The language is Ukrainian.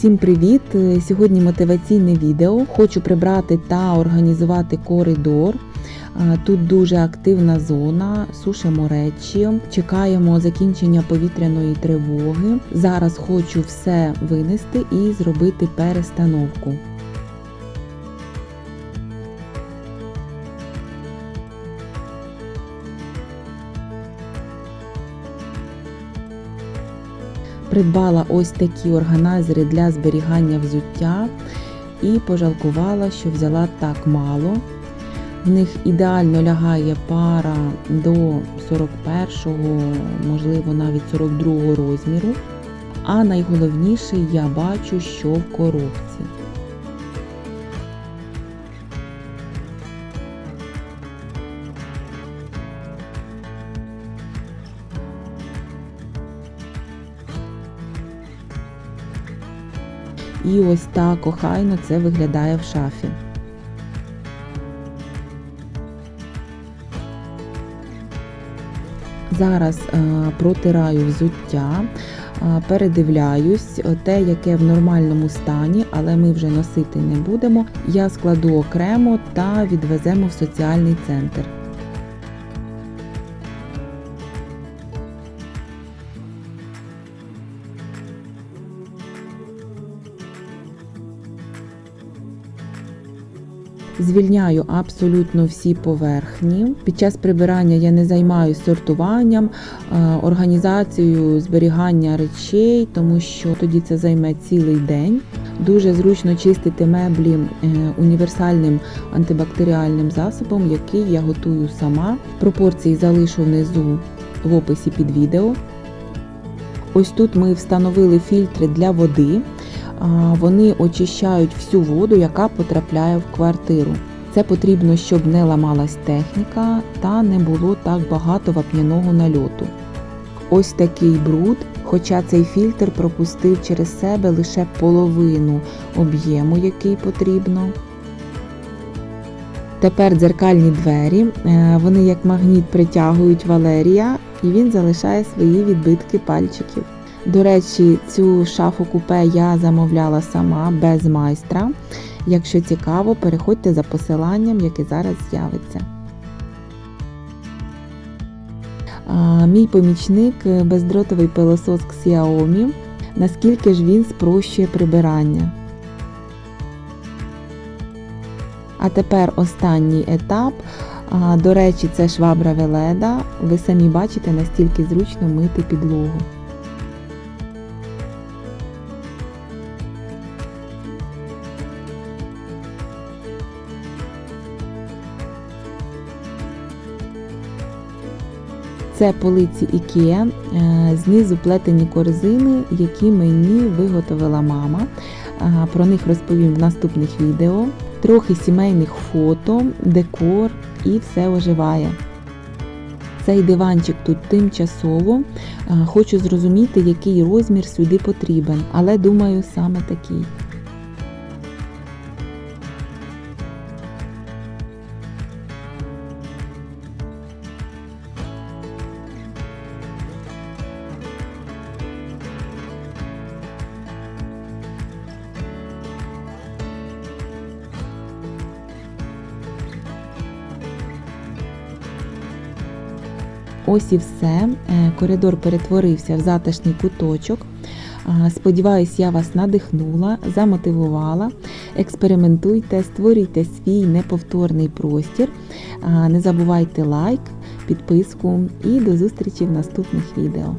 Усім привіт! Е, Сьогодні мотиваційне відео. Хочу прибрати та організувати коридор. Е, Тут дуже активна зона, сушимо речі, чекаємо закінчення повітряної тривоги. Зараз хочу все винести і зробити перестановку. Придбала ось такі органайзери для зберігання взуття і пожалкувала, що взяла так мало. В них ідеально лягає пара до 41-го, можливо, навіть 42-го розміру. А найголовніше я бачу, що в коробці. І ось так охайно це виглядає в шафі. Зараз е, протираю взуття, е, передивляюсь е, те, яке в нормальному стані, але ми вже носити не будемо. Я складу окремо та відвеземо в соціальний центр. Звільняю абсолютно всі поверхні. Під час прибирання я не займаюся сортуванням, е, організацією зберігання речей, тому що тоді це займе цілий день. Дуже зручно чистити меблі е, універсальним антибактеріальним засобом, який я готую сама. Пропорції залишу внизу в описі під відео. Ось тут ми встановили фільтри для води. Вони очищають всю воду, яка потрапляє в квартиру. Це потрібно, щоб не ламалась техніка та не було так багато вапняного нальоту. Ось такий бруд, хоча цей фільтр пропустив через себе лише половину об'єму, який потрібно. Тепер дзеркальні двері. Е, Вони як магніт притягують Валерія, і він залишає свої відбитки пальчиків. До речі, цю шафу купе я замовляла сама без майстра. Якщо цікаво, переходьте за посиланням, яке зараз з'явиться. Мій помічник е, бездротовий пилосос Xiaomi. Наскільки ж він спрощує прибирання? А тепер останній етап. До речі, це швабра Веледа. Ви самі бачите, настільки зручно мити підлогу. Це полиці IKEA, е, знизу плетені корзини, які мені виготовила мама. Е, Про них розповім в наступних відео. Трохи сімейних фото, декор і все оживає. Цей диванчик тут тимчасово. Е, Хочу зрозуміти, який розмір сюди потрібен, але думаю, саме такий. Ось і все. Е, Коридор перетворився в затишний куточок. Сподіваюсь, я вас надихнула, замотивувала. Експериментуйте, створюйте свій неповторний простір. Не забувайте лайк, підписку і до зустрічі в наступних відео.